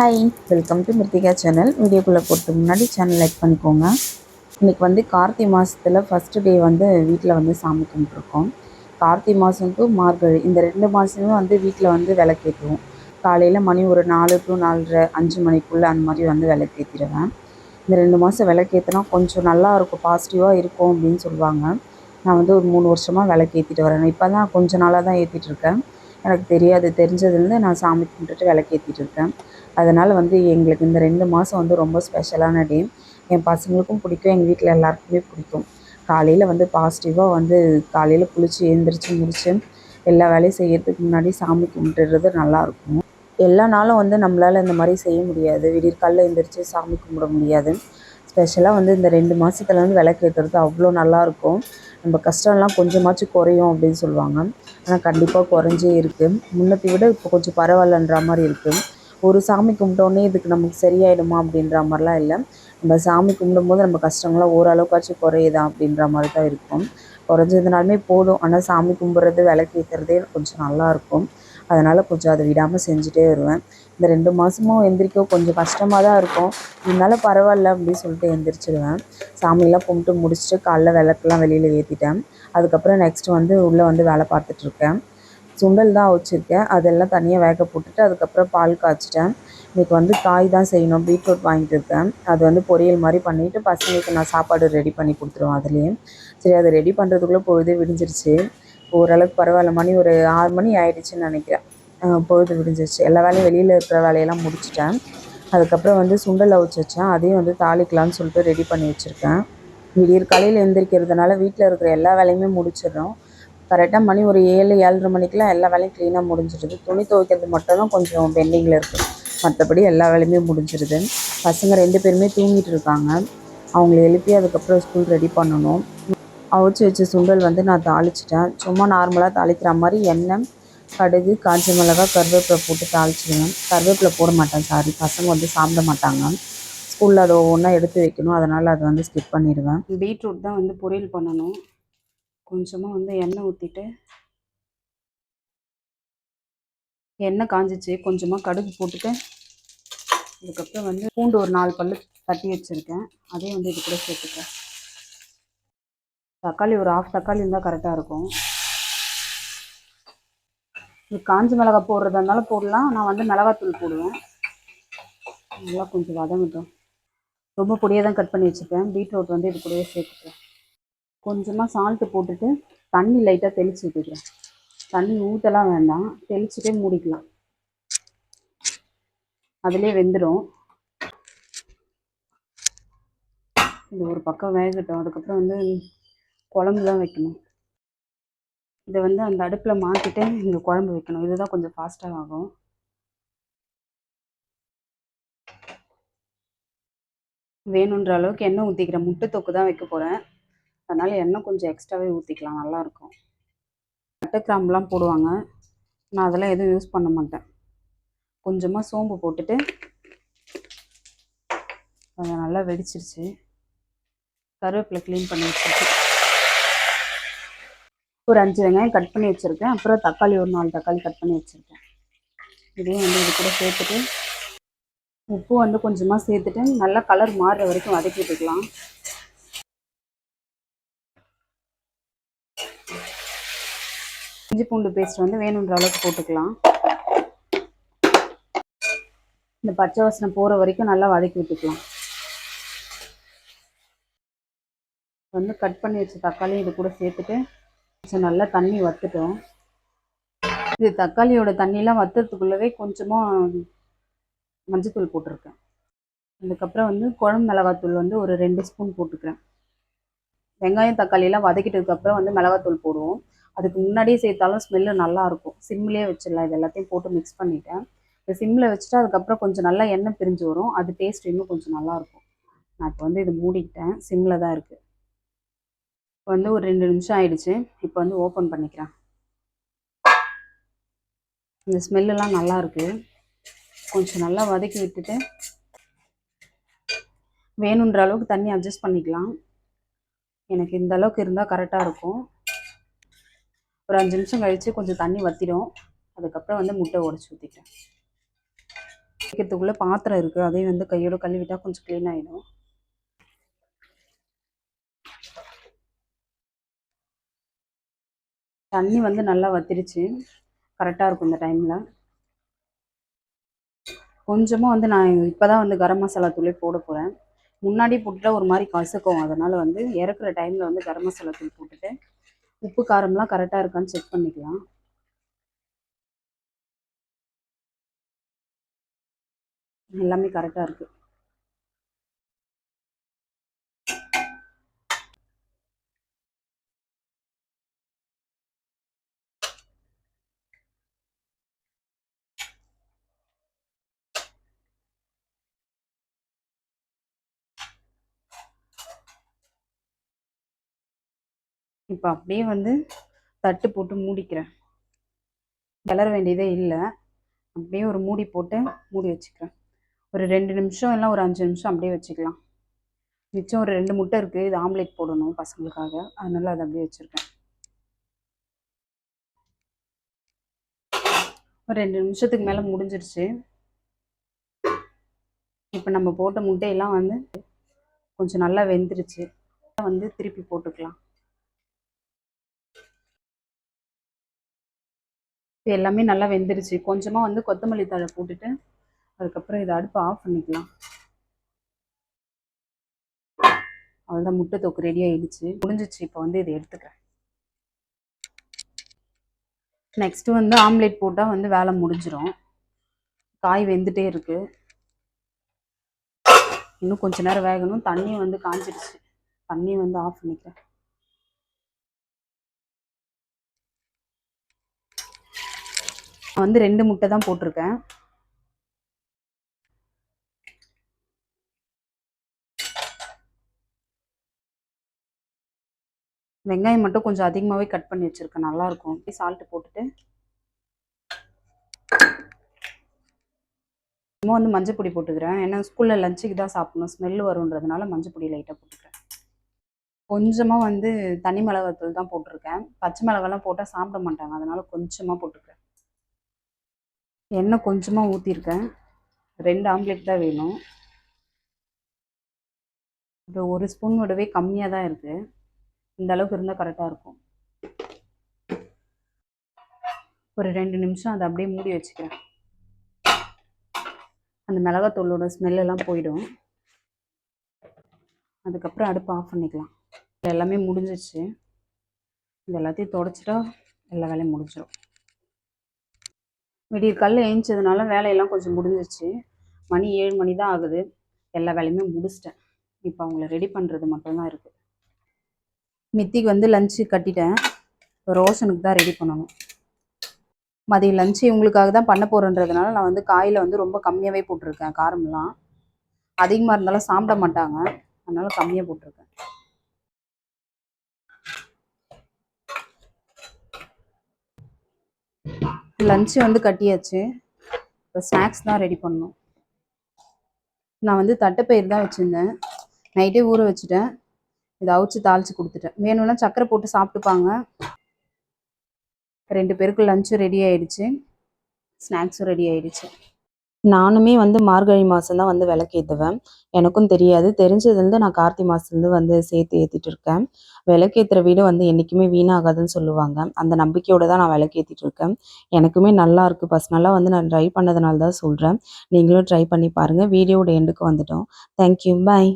Hi welcome to Mruthika channel வீடியோக்குள்ளே போகிறதுக்கு முன்னாடி சேனல் லைக் பண்ணிக்கோங்க. இன்றைக்கி வந்து கார்த்திகை மாதத்தில் ஃபஸ்ட்டு டே வந்து வீட்டில் வந்து சாமி கும்பிட்ருக்கோம் கார்த்திகை மாதம் டு மார்கழி இந்த ரெண்டு மாதமும் வந்து வீட்டில் வந்து விளக்கேற்றுவோம் காலையில் மணி ஒரு நாலு டு நாலரை அஞ்சு மணிக்குள்ளே அந்த மாதிரி வந்து விளக்கேற்றிடுவேன் இந்த ரெண்டு மாதம் விளக்கேற்றினா கொஞ்சம் நல்லா இருக்கும் பாசிட்டிவாக இருக்கும் அப்படின்னு சொல்லுவாங்க. நான் வந்து ஒரு மூணு வருஷமாக விளக்கேற்றிட்டு வரேன். இப்போ தான் கொஞ்ச நாளாக தான் ஏற்றிட்டுருக்கேன் எனக்கு தெரியாது தெரிஞ்சதுலேருந்து நான் சாமி கும்பிட்டுட்டு விளக்கேற்றிட்டு இருக்கேன். அதனால் வந்து எங்களுக்கு இந்த ரெண்டு மாதம் வந்து ரொம்ப ஸ்பெஷலான டே என் பசங்களுக்கும் பிடிக்கும் எங்கள் வீட்டில் எல்லாருக்குமே பிடிக்கும். காலையில் வந்து பாசிட்டிவாக வந்து காலையில் குளித்து எழுந்திரிச்சு முடித்து எல்லா வேலையும் செய்யறதுக்கு முன்னாடி சாமி கும்பிட்டுறது நல்லாயிருக்கும் எல்லா நாளும் வந்து நம்மளால் இந்த மாதிரி செய்ய முடியாது. விடியற்காலில் எழுந்திரிச்சு சாமி கும்பிட முடியாது. ஸ்பெஷலாக வந்து இந்த ரெண்டு மாதத்துல வந்து விளக்கு ஏற்றுறது அவ்வளோ நல்லாயிருக்கும் நம்ம கஷ்டம்லாம் கொஞ்சமாச்சும் குறையும் அப்படின்னு சொல்லுவாங்க. ஆனால் கண்டிப்பாக குறைஞ்சே இருக்குது முன்னத்தை விட இப்போ கொஞ்சம் பரவாயில்லன்ற மாதிரி இருக்குது ஒரு சாமி கும்பிட்டோன்னே இதுக்கு நமக்கு சரியாயிடுமா அப்படின்ற மாதிரிலாம் இல்லை. நம்ம சாமி கும்பிடும்போது நம்ம கஷ்டங்கள்லாம் ஓரளவுக்காச்சும் குறையுதா அப்படின்ற மாதிரி தான் இருக்கும். குறைஞ்சதுனாலுமே போதும். ஆனால் சாமி கும்பிட்றது விளக்கேற்றுறதே கொஞ்சம் நல்லாயிருக்கும் அதனால் கொஞ்சம் அதை விடாமல் செஞ்சுட்டே வருவேன். இந்த ரெண்டு மாதமும் எந்திரிக்க கொஞ்சம் கஷ்டமாக தான் இருக்கும். இருந்தாலும் பரவாயில்ல அப்படின்னு சொல்லிட்டு எந்திரிச்சிடுவேன் சாமியெல்லாம் கும்பிட்டு முடிச்சுட்டு காலைல விளக்குலாம் வெளியில் ஏற்றிட்டேன் அதுக்கப்புறம் நெக்ஸ்ட்டு வந்து உள்ளே வந்து வேலை பார்த்துட்ருக்கேன் சுண்டல் தான் வச்சுருக்கேன். அதெல்லாம் தனியாக வேக போட்டுட்டு அதுக்கப்புறம் பால் காய்ச்சிட்டேன். இன்றைக்கி வந்து காய் தான் செய்யணும். பீட்ரூட் வாங்கிட்டு இருக்கேன். அது வந்து பொரியல் மாதிரி பண்ணிவிட்டு பசங்களுக்கு நான் சாப்பாடு ரெடி பண்ணி கொடுத்துருவேன் அதுலேயும் சரி அதை ரெடி பண்ணுறதுக்குள்ளே பொழுதே விடிஞ்சிருச்சு. ஓரளவுக்கு பரவாயில்ல. மணி ஒரு ஆறு மணி ஆயிடுச்சுன்னு நினைக்கிறேன். பொழுது விடிஞ்சிருச்சு. எல்லா வேலையும் வெளியில் இருக்கிற வேலையெல்லாம் முடிச்சிட்டேன். அதுக்கப்புறம் வந்து சுண்டல் அவிச்சு வச்சேன். அதையும் வந்து தாளிக்கலாம்னு சொல்லிட்டு ரெடி பண்ணி வச்சுருக்கேன். விடியற் காலையில் எழுந்திரிக்கிறதுனால வீட்டில் இருக்கிற எல்லா வேலையுமே முடிச்சிடுறோம். கரெக்டாக மணி ஒரு ஏழு ஏழரை மணிக்கெலாம் எல்லா வேலையும் க்ளீனாக முடிஞ்சிடுது துணி துவைக்கிறது மட்டும் தான் கொஞ்சம் பெண்டிங்கில் இருக்குது மற்றபடி எல்லா வேலையுமே முடிஞ்சிடுது பசங்க ரெண்டு பேருமே தூங்கிட்டு இருக்காங்க. அவங்கள எழுப்பி அதுக்கப்புறம் ஸ்கூல் ரெடி பண்ணணும். அவிச்சு வச்ச சுண்டல் வந்து நான் தாளிச்சிட்டேன். சும்மா நார்மலாக தாளிக்கிற மாதிரி எண்ணெய் கடுகு காஞ்ச மிளகாய் கருவேப்பிலை போட்டு தாளிச்சிடுவேன் கருவேப்பிலை போட மாட்டேன் சாரி பசங்க வந்து சாப்பிட மாட்டாங்க. ஸ்கூலில் அதை ஒவ்வொன்றா எடுத்து வைக்கணும். அதனால் அதை வந்து ஸ்கிப் பண்ணிடுவேன். பீட்ரூட் தான் வந்து பொரியல் பண்ணணும். கொஞ்சமாக வந்து எண்ணெய் ஊற்றிட்டு எண்ணெய் காஞ்சிச்சு. கொஞ்சமாக கடுகு போட்டுட்டு அதுக்கப்புறம் வந்து பூண்டு ஒரு நாலு பல்லு தட்டி வச்சுருக்கேன். அதையும் வந்து இது கூட சேர்த்துக்கேன் தக்காளி ஒரு ஆஃப் தக்காளி இருந்தால் கரெக்டாக இருக்கும். இது காஞ்ச மிளகாய் போடுறதா இருந்தாலும் போடலாம். நான் வந்து மிளகாத்தூள் போடுவேன். நல்லா கொஞ்சம் வதங்கட்டும். ரொம்ப பொடியாக தான் கட் பண்ணி வச்சுருக்கேன் பீட்ரூட் வந்து இது கூடவே சேர்த்துக்கிறேன் கொஞ்சமாக சால்ட்டு போட்டுட்டு தண்ணி லைட்டாக தெளித்து விட்டுக்கிறேன் தண்ணி ஊற்றலாம் வேண்டாம். தெளிச்சுட்டே மூடிக்கலாம். அதிலே வெந்துடும் இது ஒரு பக்கம் வேகட்டும். அதுக்கப்புறம் வந்து குழம்பு தான் வைக்கணும். இதை வந்து அந்த அடுப்பில் மாற்றிட்டு இந்த குழம்பு வைக்கணும். இதுதான் கொஞ்சம் ஃபாஸ்ட்டாக ஆகும். வேணுன்ற அளவுக்கு எண்ணெய் ஊற்றிக்கிறேன் முட்டை தொக்கு தான் வைக்க போகிறேன் அதனால் எண்ணெய் கொஞ்சம் எக்ஸ்ட்ராவே ஊற்றிக்கலாம் நல்லாயிருக்கும் பட்டை கிராம்புலாம் போடுவாங்க. நான் அதெல்லாம் எதுவும் யூஸ் பண்ண மாட்டேன். கொஞ்சமாக சோம்பு போட்டுட்டு அதை நல்லா வெடிச்சிருச்சு. கருவேப்பிலை க்ளீன் பண்ணி வச்சுருக்கேன். ஒரு அஞ்சு வெங்காயம் கட் பண்ணி வச்சுருக்கேன். அப்புறம் தக்காளி ஒரு நாலு தக்காளி கட் பண்ணி வச்சுருக்கேன். இதையும் வந்து இது கூட சேர்த்துட்டு உப்பு வந்து கொஞ்சமாக சேர்த்துட்டு நல்லா கலர் மாறுற வரைக்கும் வதக்கி இஞ்சி பூண்டு பேஸ்ட் வந்து வேணுன்ற அளவுக்கு போட்டுக்கலாம். இந்த பச்சை வாசனை போகிற வரைக்கும் நல்லா வதக்கி விட்டுக்கலாம். வந்து கட் பண்ணி வச்ச தக்காளி இது கூட சேர்த்துட்டு கொஞ்சம் நல்லா தண்ணி வத்துட்டோம். இது தக்காளியோட தண்ணியெலாம் வத்துறதுக்குள்ளவே கொஞ்சமாக மஞ்சத்தூள் போட்டிருக்கேன். அதுக்கப்புறம் வந்து குழம்பு மிளகாத்தூள் வந்து ஒரு ரெண்டு ஸ்பூன் போட்டுக்கிறேன். வெங்காயம் தக்காளியெல்லாம் வதக்கிட்டதுக்கப்புறம் வந்து மிளகாத்தூள் போடுவோம். அதுக்கு முன்னாடியே சேர்த்தாலும் ஸ்மெல்லு நல்லாயிருக்கும். சிம்லேயே வச்சிடலாம். இது எல்லாத்தையும் போட்டு மிக்ஸ் பண்ணிட்டேன். இந்த சிம்மில் வச்சுட்டு அதுக்கப்புறம் கொஞ்சம் நல்லா எண்ணெய் பிரிஞ்சு வரும். அது டேஸ்ட் இன்னும் கொஞ்சம் நல்லாயிருக்கும். நான் இப்போ வந்து இது மூடிக்கிட்டேன். சிம்மில் தான் இருக்குது இப்போ வந்து ஒரு ரெண்டு நிமிஷம் ஆயிடுச்சு. இப்போ வந்து ஓப்பன் பண்ணிக்கிறேன். இந்த ஸ்மெல்லெல்லாம் நல்லா இருக்கு கொஞ்சம் நல்லா வதக்கி விட்டுட்டு வேணுன்ற அளவுக்கு தண்ணி அட்ஜஸ்ட் பண்ணிக்கலாம். எனக்கு இந்த அளவுக்கு இருந்தால் கரெக்டாக இருக்கும். ஒரு அஞ்சு நிமிஷம் கழித்து கொஞ்சம் தண்ணி வற்றிடும் அதுக்கப்புறம் வந்து முட்டை உடச்சி ஊற்றிட்டேன் வைக்கிறதுக்குள்ளே பாத்திரம் இருக்குது அதையும் வந்து கையோட கழுவிட்டால் கொஞ்சம் க்ளீன் ஆகிடும் தண்ணி வந்து நல்லா வத்திருச்சு. கரெக்டாக இருக்கும் இந்த டைமில் கொஞ்சமாக வந்து நான் இப்போ தான் வந்து கரம் மசாலா தூளே போட போகிறேன் முன்னாடி போட்டுட்டா ஒரு மாதிரி கசக்கும். அதனால் வந்து இறக்குற டைமில் வந்து கரம் மசாலா தூள் போட்டுட்டு உப்பு காரம்லாம் கரெக்டாக இருக்கான்னு செக் பண்ணிக்கலாம். எல்லாமே கரெக்டாக இருக்குது இப்போ அப்படியே வந்து தட்டு போட்டு மூடிக்கிறேன். கிளற வேண்டியதே இல்லை. அப்படியே ஒரு மூடி போட்டு மூடி வச்சுக்கிறேன். ஒரு ரெண்டு நிமிஷம் இல்லை ஒரு அஞ்சு நிமிஷம் அப்படியே வச்சுக்கலாம். மிச்சம் ஒரு ரெண்டு முட்டை இருக்குது இது ஆம்லேட் போடணும் பசங்களுக்காக. அதனால அதை அப்படியே வச்சுருக்கேன். ஒரு ரெண்டு நிமிஷத்துக்கு மேலே முடிஞ்சிருச்சு. இப்போ நம்ம போட்ட முட்டையெல்லாம் வந்து கொஞ்சம் நல்லா வெந்துருச்சு. வந்து திருப்பி போட்டுக்கலாம். இது எல்லாமே நல்லா வெந்துருச்சு. கொஞ்சமாக வந்து கொத்தமல்லி தழை போட்டுட்டு அதுக்கப்புறம் இதை அடுப்பு ஆஃப் பண்ணிக்கலாம். அவ்வளோதான் முட்டை தொக்கு ரெடி ஆகிடுச்சு முடிஞ்சிச்சு இப்போ வந்து இதை எடுத்துக்கிறேன். நெக்ஸ்ட்டு வந்து ஆம்லேட் போட்டால் வந்து வேலை முடிஞ்சிடும் காய் வெந்துட்டே இருக்குது இன்னும் கொஞ்ச நேரம் வேகணும். தண்ணி வந்து காஞ்சிடுச்சு தண்ணி வந்து ஆஃப் பண்ணிக்கிறேன். நான் வந்து ரெண்டு முட்டை தான் போட்டிருக்கேன். வெங்காயம் மட்டும் கொஞ்சம் அதிகமாகவே கட் பண்ணி வச்சுருக்கேன். நல்லாயிருக்கும் சால்ட்டு போட்டுட்டு. சும்மா வந்து மஞ்சள் பொடி போட்டுக்கிறேன். ஏன்னா ஸ்கூலில் லஞ்சுக்கு தான் சாப்பிடணும். ஸ்மெல் வருன்றதுனால மஞ்சள் பொடி லைட்டாக போட்டுக்கிறேன். கொஞ்சமாக வந்து தனி மிளகாத்தூள் தான் போட்டிருக்கேன். பச்சை மிளகாலாம் போட்டால் சாப்பிட மாட்டாங்க. அதனால் கொஞ்சமாக போட்டுக்கிறேன். எண்ணெய் கொஞ்சமாக ஊற்றிருக்கேன் ரெண்டு ஆம்லேட் தான் வேணும். இப்போ ஒரு ஸ்பூன் விடவே கம்மியாக தான் இருக்குது இந்த அளவுக்கு இருந்தால் கரெக்டாக இருக்கும். ஒரு ரெண்டு நிமிஷம் அதை அப்படியே மூடி வச்சுக்கிறேன். அந்த மிளகாத்தூளோட ஸ்மெல்லெல்லாம் போயிடும். அதுக்கப்புறம் அடுப்பு ஆஃப் பண்ணிக்கலாம். எல்லாமே முடிஞ்சிச்சு இது எல்லாத்தையும் தொடச்சிட்டா எல்லா வேலையும் முடிஞ்சிடும் விடிய கல் ஏஞ்சதுனால வேலையெல்லாம் கொஞ்சம் முடிஞ்சிச்சு மணி ஏழு மணி தான் ஆகுது. எல்லா வேலையுமே முடிச்சிட்டேன். இப்போ அவங்கள ரெடி பண்ணுறது மட்டும்தான் இருக்குது மித்திக்கு வந்து லஞ்சு கட்டிட்டேன். இப்போ ரோஷனுக்கு தான் ரெடி பண்ணணும். மதியம் லஞ்சு இவங்களுக்காக தான் பண்ண போகிறேன்றதுனால நான் வந்து காயில் வந்து ரொம்ப கம்மியாகவே போட்டிருக்கேன். காரமெல்லாம் அதிகமாக இருந்தாலும் சாப்பிட மாட்டாங்க. அதனால கம்மியாக போட்டிருக்கேன். லஞ்சு வந்து கட்டியாச்சு. இப்போ ஸ்நாக்ஸ் தான் ரெடி பண்ணணும். நான் வந்து தட்டைப்பயிர் தான் வச்சுருந்தேன். நைட்டே ஊற வச்சுட்டேன். இதை அவிச்சு தாளித்து கொடுத்துட்டேன். வேணும்னா சக்கரை போட்டு சாப்பிட்டுப்பாங்க. ரெண்டு பேருக்கு லஞ்சும் ரெடி ஆயிடுச்சு. ஸ்நாக்ஸும் ரெடி ஆயிடுச்சு. நானுமே வந்து மார்கழி மாதம் தான் வந்து விளக்கேற்றுவேன் எனக்கும் தெரியாது. தெரிஞ்சதுலேருந்து நான் கார்த்தி மாதத்துலேருந்து வந்து சேர்த்து ஏற்றிட்டு இருக்கேன் விளக்கேற்றுற வீடு வந்து என்றைக்குமே வீணாகாதுன்னு சொல்லுவாங்க. அந்த நம்பிக்கையோடு தான் நான் விளக்கேற்றிட்டு இருக்கேன் எனக்குமே நல்லா இருக்குது பர்சனலாக வந்து நான் ட்ரை பண்ணதுனால தான் சொல்கிறேன் நீங்களும் ட்ரை பண்ணி பாருங்கள் வீடியோட எண்டுக்கு வந்துட்டோம். Thank you bye